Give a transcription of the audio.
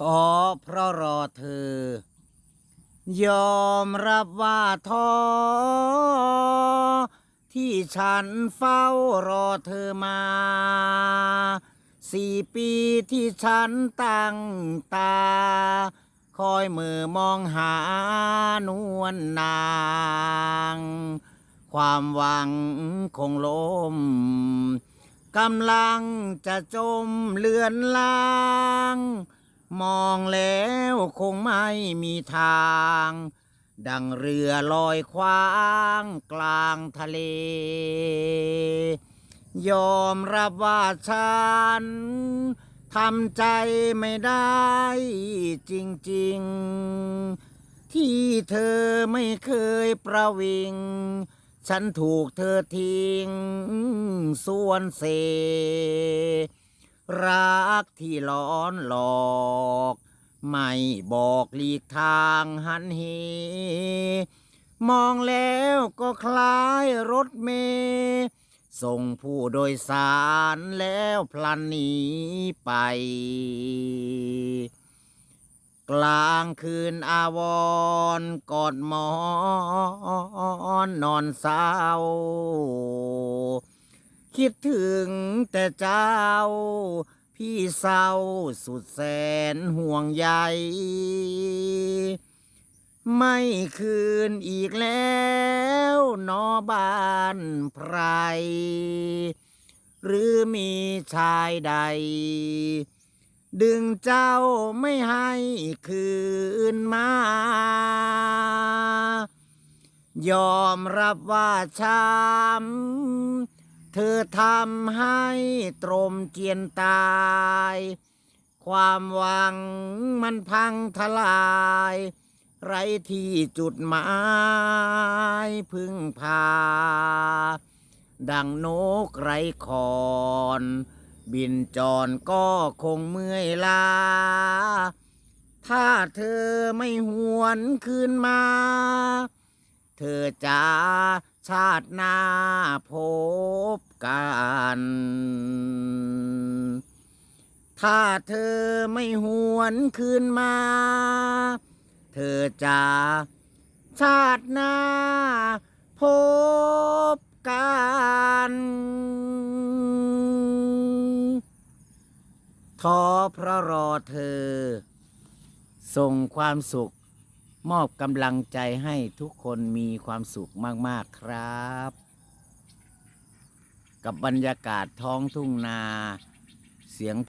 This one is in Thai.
ท้อเพราะรอเธอ ยอมรับว่าท้อที่ฉันเฝ้ารอเธอมาสี่ปีที่ฉันตั้งตา คอยมือมองหานวลนาง ความหวังคงล้มกำลังจะจมเลือนลาง มองแล้วคงไม่มีทาง ดังเรือลอยคว้างกลางทะเล ยอมรับว่าฉันทำใจไม่ได้จริง ๆ ที่เธอไม่เคยประวิง ฉันถูกเธอทิ้งส่วนเส รักที่ร้อนหลอก ไม่บอกหลีกทางหันเหมองแล้วก็คล้ายรถเมล์ส่งผู้โดยสารแล้วพลันหนีไป กลางคืนอาวรกอดหมอนนอนเศร้า คิดถึงแต่เจ้า พี่เศร้าสุดแสนห่วงใย ไม่คืนอีกแล้วนอบ้านไพร หรือมีชายใด ดึงเจ้าไม่ให้คืนมายอมรับว่าช้ำ เธอทำให้ตรมเจียนตาย ความหวังมันพังทลาย ไรที่จุดหมายพึ่งพา ดังนกไรคอนบินจรก็คงเมื่อยลา ถ้าเธอไม่หวนคืนมา เธอจะชาติหน้าพบกัน ถ้าเธอไม่หวนคืนมา เธอจะชาติหน้าพบกันทอพระรอเธอ ส่งความสุข มอบกำลังใจให้ทุกคนมีความสุขมาก ๆ ครับ กับบรรยากาศท้องทุ่งนา เสียง